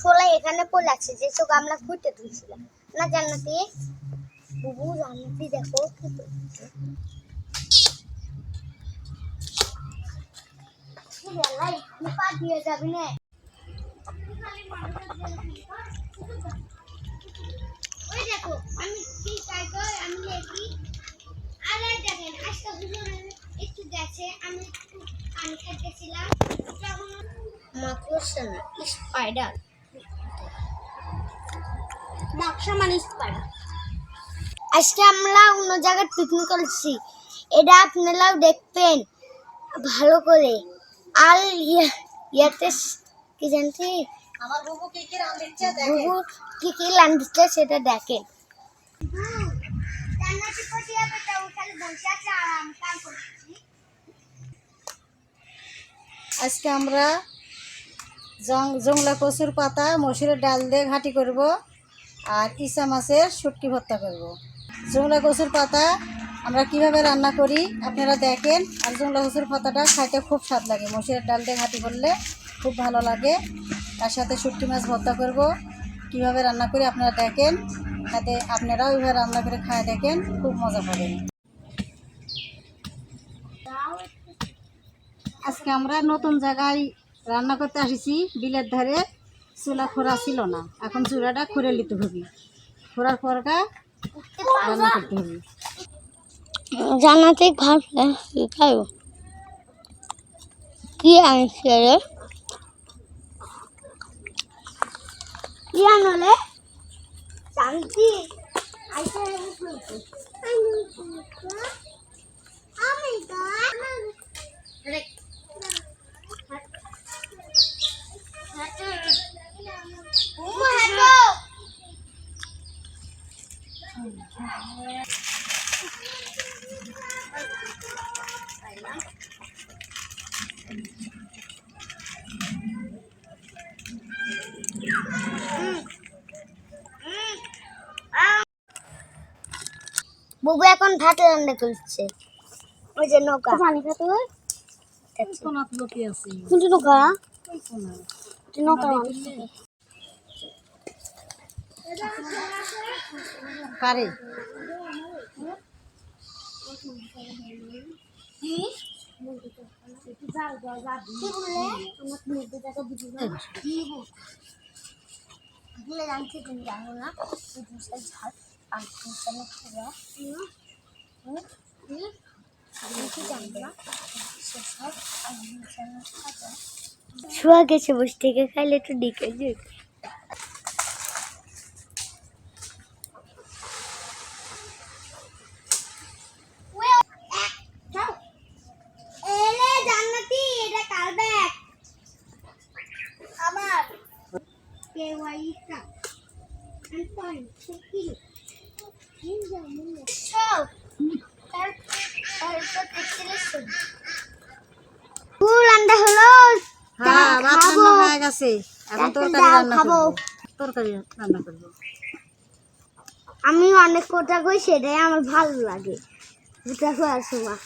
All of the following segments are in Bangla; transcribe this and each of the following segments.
ফোলা এখানে পড়ে আছে যে চোখ আমরা খুঁজতে তুলছিলাম। না জান্নাতি? বুবু, জান্নাতি, দেখো কি করছে। দিয়ে যাবি না। মানে আজকে আমরা অন্য জায়গায় পিকনিক করছি। এটা আপনারাও দেখবেন, ভালো করে। আর ইয়া- ইয়াতে কি জানছি আমার বুবু কি কি রাঁধছে বুবু কি কি রাঁধছে সেটা দেখেন। আজকে আমরা জং- জংলা কচুর পাতা মসুরের ডাল দিয়ে ঘাঁটি করব আর ইসা মাছের শুটকি ভর্তা করব। জংলা কচুর পাতা আমরা কীভাবে রান্না করি আপনারা দেখেন আর জংলা কচুর পাতাটা খাইতে খুব স্বাদ লাগে। মসুরের ডাল দিয়ে ঘাঁটি করলে খুব ভালো লাগে। তার সাথে শুটকি মাছ ভর্তা করব। কীভাবে রান্না করি আপনারা দেখেন। তাতে আপনারাও ওইভাবে রান্না করে খায় দেখেন, খুব মজা পাবেন। আজকে আমরা নতুন জায়গায় রান্না করতে আসিছি, বিলের ধারে। চুলা খোরা ছিল না। এখন চুলাটা খুঁড়ে নিতে হবে। খোরার পরকা রান্না করতে হবে। জানাতে খাইব কি আনছে রে কি আনলে বুবু এখন ভাত রান্না করছে। ওই যে নৌকা। পানি খাতে হয় কোনটি নৌকা? নৌকা। পারে জানছি তুমি জানো না? ঝাল শুয়া গেছে বসে থেকে খাইলে একটু ডিকে ব্যাগ আমার কে ওয়াইটা আনপন কি নিঞ্জা ফুল আন্ডা হলো। হ্যাঁ ভাত রান্না হয়ে গেছে। এখন তরকারি রান্না খাব। তরকারি রান্না করব। আমি অনেক কোটা কই সেটাই আমার ভালো লাগে। দুটা খাওয়ার সময়।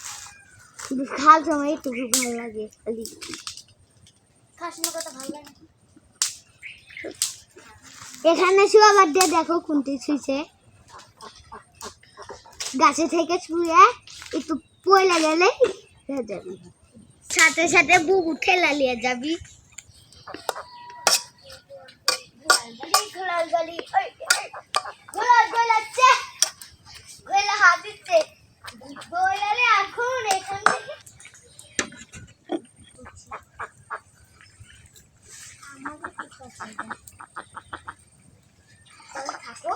কিন্তু খাওয়ার সময় একটু ভালো লাগে। খালি খাসির কথা ভালো লাগে এখানে শুয়ে আবার দিয়ে দেখো কোনটি ছুঁছে গাছে থেকে ছুঁয়ে একটু পয়লা গেলে যাবি। সাথে সাথে বুবু ঠেলা নিয়ে যাবি। ঘোলাল গলি ওই ওই। ঘোলাল গোলাচ্ছে গোলা হাত দিচ্ছে গোলালে এখন এখান থেকে আমাকে কি পছন্দ? তাহলে থাকো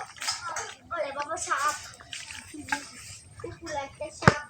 ওরে বাবা সাপ কুকুর একটা সাপ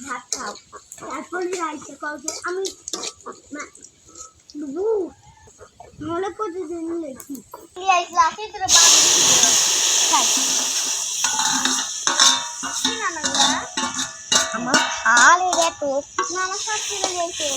ভাত খাও তারপরে রাইতে কাউ যে আমি বুবু মনে করতে দিন লেখি এই ক্লাসে তোর। বাবা খাই কি না না আমার খালে রে তো না আমার সব ছিল লেখে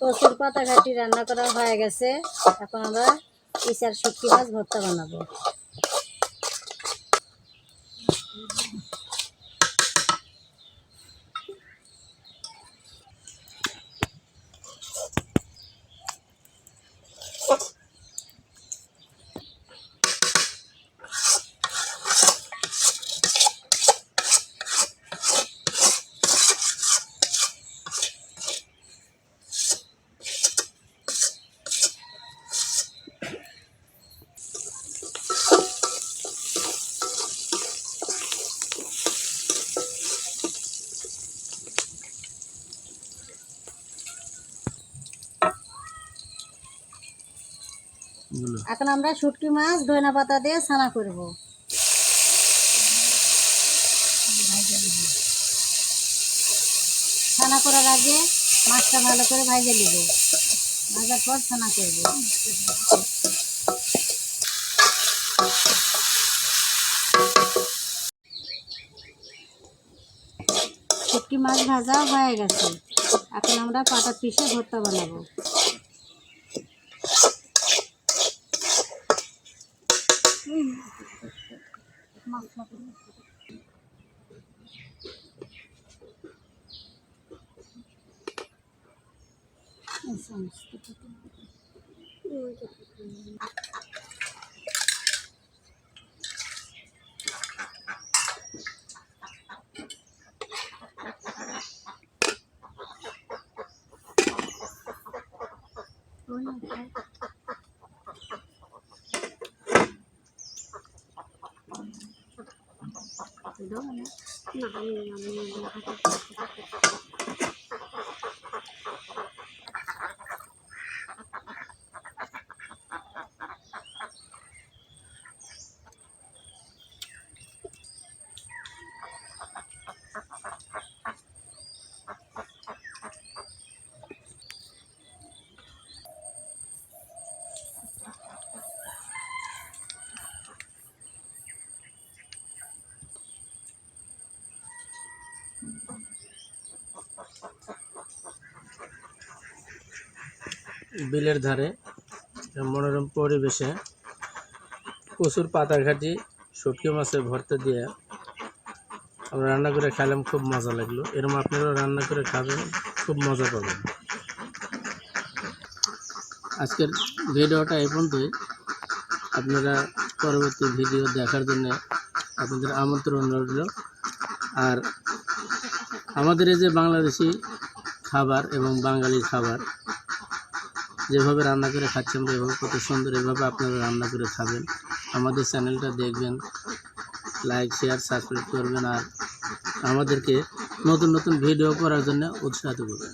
কচুর পাতা ঘাটি রান্না করা হয়ে গেছে। এখন আমরা ইচার শুটকি মাছ ভর্তা বানাবো। এখন আমরা শুটকি মাছ ধনা পাতা দিয়ে ছানা করব। ছানা করার আগে মাছটা ভালো করে ভাজে নিব। ভাজার পর ছানা করব। শুটকি মাছ ভাজা হয়ে গেছে। এখন আমরা পাতা পিষে ভর্তা বানাবো। Sen işte Bunu da এই সমস্ত কিছু। দাও না। বিলের ধারে মনোরম পরিবেশে প্রচুর পাতা ঘাটি শুটকি মাছের ভর্তা দিয়ে আমরা রান্না করে খেলাম খুব মজা লাগল। এরকম আপনারাও রান্না করে খাবেন, খুব মজা পাবেন। আজকের ভিডিওটা এই পর্যন্তই। আপনারা পরবর্তী ভিডিও দেখার জন্য আপনাদের আমন্ত্রণ রইল। আর আমাদের এই যে বাংলাদেশি খাবার এবং বাঙালি খাবার যেভাবে রান্না করে খাচ্ছি আমরা এভাবে কত সুন্দর এভাবে আপনারা রান্না করে খাবেন। আমাদের চ্যানেলটা দেখবেন, লাইক, শেয়ার, সাবস্ক্রাইব করবেন আর আমাদেরকে নতুন নতুন ভিডিও করার জন্য উৎসাহিত করবেন।